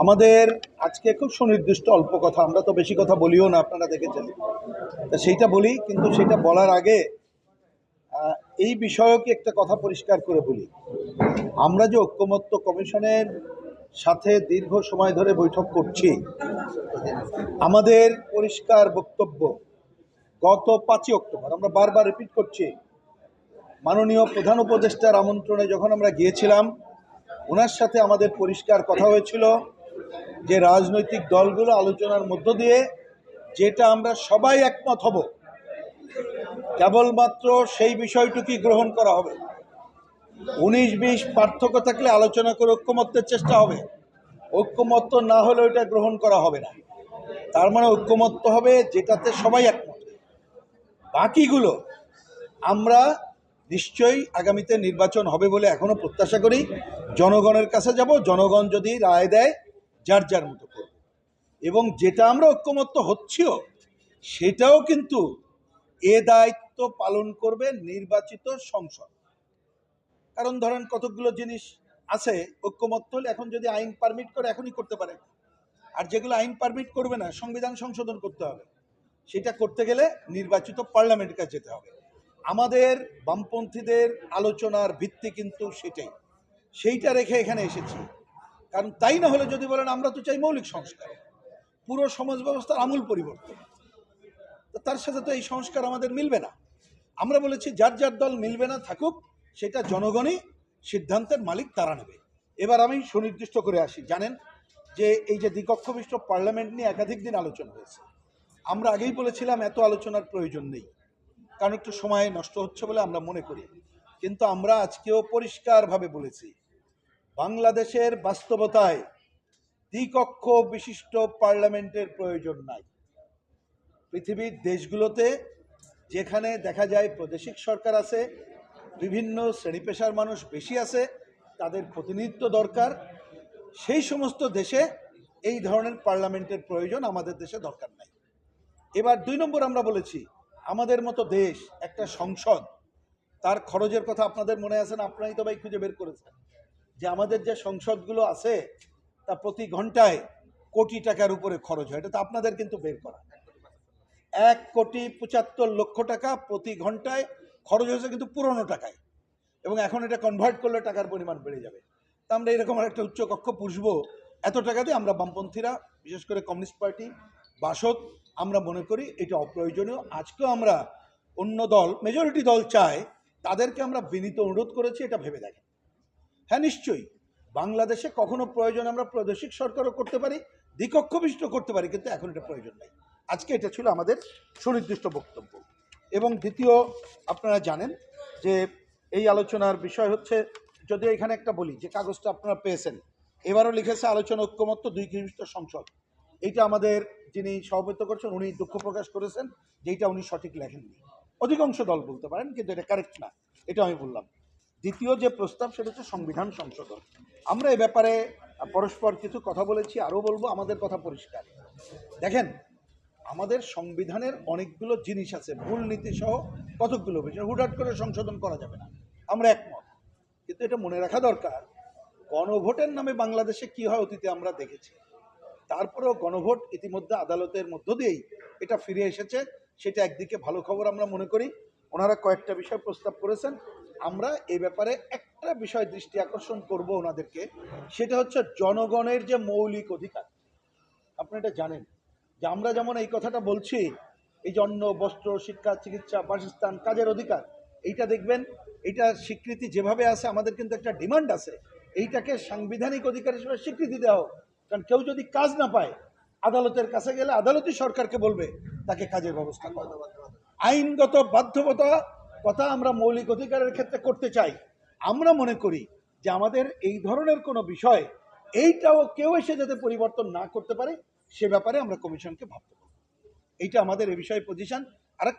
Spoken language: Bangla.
আমাদের আজকে খুব সুনির্দিষ্ট অল্প কথা, আমরা তো বেশি কথা বলিও না, আপনারা দেখেছেন। তা সেইটা বলি, কিন্তু সেটা বলার আগে এই বিষয়কে একটা কথা পরিষ্কার করে বলি। আমরা যে ঐক্যমত্য কমিশনের সাথে দীর্ঘ সময় ধরে বৈঠক করছি, আমাদের পরিষ্কার বক্তব্য গত পাঁচই অক্টোবর, আমরা বারবার রিপিট করছি, মাননীয় প্রধান উপদেষ্টার আমন্ত্রণে যখন আমরা গিয়েছিলাম, ওনার সাথে আমাদের পরিষ্কার কথা হয়েছিল। যে রাজনৈতিক দলগুলো আলোচনার মধ্য দিয়ে যেটা আমরা সবাই একমত হব, কেবলমাত্র সেই বিষয়টুকুই গ্রহণ করা হবে। উনিশ বিশ পার্থক্য থাকলে আলোচনা করে ঐক্যমত্যের চেষ্টা হবে। ঐক্যমত্য না হলে ওইটা গ্রহণ করা হবে না। তার মানে ঐক্যমত্য হবে যেটাতে সবাই একমত। বাকিগুলো আমরা নিশ্চয়ই আগামীতে নির্বাচন হবে বলে এখনও প্রত্যাশা করি। জনগণের কাছে যাব। জনগণ যদি রায় দেয় যার যার মতো করবে। এবং যেটা আমরা ঐক্যমত্য হচ্ছিও, সেটাও কিন্তু এ দায়িত্ব পালন করবে নির্বাচিত সংসদ। কারণ ধরেন কতগুলো জিনিস আছে ঐক্যমত্য হলে এখন যদি আইন পারমিট করে এখনই করতে পারে। আর যেগুলো আইন পারমিট করবে না, সংবিধান সংশোধন করতে হবে। সেটা করতে গেলে নির্বাচিত পার্লামেন্টের কাছে যেতে হবে। আমাদের বামপন্থীদের আলোচনার ভিত্তি কিন্তু সেটাই। সেইটা রেখে এখানে এসেছি। কারণ তাই না হলে যদি বলেন আমরা তো চাই মৌলিক সংস্কার, পুরো সমাজ ব্যবস্থার আমূল পরিবর্তন। তার সাথে তো এই সংস্কার আমাদের মিলবে না। আমরা বলেছি যার যার দল মিলবে না থাকুক, সেটা জনগণই সিদ্ধান্তের মালিক তারা নেবে। এবার আমি সুনির্দিষ্ট করে আসি। জানেন যে এই যে দ্বিকক্ষবিষ্ট পার্লামেন্ট নিয়ে একাধিক দিন আলোচনা হয়েছে। আমরা আগেই বলেছিলাম এত আলোচনার প্রয়োজন নেই। কারণ একটু সময় নষ্ট হচ্ছে বলে আমরা মনে করি। কিন্তু আমরা আজকেও পরিষ্কারভাবে বলেছি বাংলাদেশের বাস্তবতায় দ্বিকক্ষ বিশিষ্ট পার্লামেন্টের প্রয়োজন নাই। পৃথিবীর দেশগুলোতে যেখানে দেখা যায় প্রাদেশিক সরকার আছে, বিভিন্ন শ্রেণি পেশার মানুষ বেশি আছে, তাদের প্রতিনিধিত্ব দরকার। সেই সমস্ত দেশে এই ধরনের পার্লামেন্টের প্রয়োজন আমাদের দেশে দরকার নাই। এবার দুই নম্বর আমরা বলেছি, আমাদের মতো দেশ, একটা সংসদ, তার খরচের কথা আপনাদের মনে আছে না? আপনারাই তো ভাই খুঁজে বের করেছেন। যে আমাদের যে সংসদগুলো আছে, তা প্রতি ঘন্টায় কোটি টাকার উপরে খরচ হয়। এটা তো আপনাদের কিন্তু বের করা। এক কোটি পঁচাত্তর লক্ষ টাকা প্রতি ঘন্টায় খরচ হয়েছে কিন্তু পুরনো টাকায়। এবং এখন এটা কনভার্ট করলে টাকার পরিমাণ বেড়ে যাবে। তা আমরা এরকম আর একটা উচ্চকক্ষ পুষবো। এত টাকা দিয়ে আমরা বামপন্থীরা, বিশেষ করে কমিউনিস্ট পার্টি, বাসদ, আমরা মনে করি এটা অপ্রয়োজনীয়। আজকেও আমরা অন্য দল মেজরিটি দল চায়, তাদেরকে আমরা বিনীত অনুরোধ করেছি এটা ভেবে দেখেন। হ্যাঁ নিশ্চয়ই। বাংলাদেশে কখনো প্রয়োজন আমরা প্রাদেশিক সরকারও করতে পারি দ্বিকক্ষবিষ্ট করতে পারি, কিন্তু এখন এটা প্রয়োজন নেই। আজকে এটা ছিল আমাদের সুনির্দিষ্ট বক্তব্য। এবং দ্বিতীয়, আপনারা জানেন যে এই আলোচনার বিষয় হচ্ছে যদি এখানে একটা বলি, যে কাগজটা আপনারা পেয়েছেন, এবারও লিখেছে আলোচনা ঐক্যমত্য দুই খ্রিস্ট সংসদ। এইটা আমাদের যিনি সভাপতিত্ব করছেন, উনি দুঃখ প্রকাশ করেছেন যে এইটা উনি সঠিক লেখেননি। অধিকাংশ দল বলতে পারেন, কিন্তু এটা কারেক্ট না। এটা আমি বললাম। দ্বিতীয় যে প্রস্তাব সেটা হচ্ছে সংবিধান সংশোধন। আমরা এ ব্যাপারে পরস্পর কিছু কথা বলেছি, আরও বলব, আমাদের কথা পরিষ্কার। দেখেন, আমাদের সংবিধানের অনেকগুলো জিনিস আছে, ভুল নীতি সহ কতকগুলো বিষয়, হুটহাট করে সংশোধন করা যাবে না। আমরা একমত। কিন্তু এটা মনে রাখা দরকার, গণভোটের নামে বাংলাদেশে কি হয় অতীতে আমরা দেখেছি। তারপরেও গণভোট ইতিমধ্যে আদালতের মধ্য দিয়েই এটা ফিরে এসেছে। সেটা একদিকে ভালো খবর আমরা মনে করি। ওনারা কয়েকটা বিষয় প্রস্তাব করেছেন। আমরা এ ব্যাপারে একটা বিষয় দৃষ্টি আকর্ষণ করব ওনাদেরকে, সেটা হচ্ছে জনগণের যে মৌলিক অধিকার। আপনি এটা জানেন যে আমরা যেমন এই কথাটা বলছি, এই জন্য বস্ত্র, শিক্ষা, চিকিৎসা, বাসস্থান, কাজের অধিকার, এইটা দেখবেন, এইটা স্বীকৃতি যেভাবে আছে, আমাদের কিন্তু একটা ডিমান্ড আছে, এইটাকে সাংবিধানিক অধিকার হিসেবে স্বীকৃতি দেওয়া হোক। কারণ কেউ যদি কাজ না পায়, আদালতের কাছে গেলে আদালতই সরকারকে বলবে, তাকে কাজের ব্যবস্থা করা। আইনগত বাধ্যবতা কথা আমরা মৌলিক অধিকারের ক্ষেত্রে করতে চাই। আমরা মনে করি যে আমাদের এই ধরনের কোনো বিষয়, এইটাও কেউ এসে যাতে পরিবর্তন না করতে পারে, সে ব্যাপারে আমরা কমিশনকে ভাবতে পারি এইটা আমাদের এ বিষয়ে পজিশন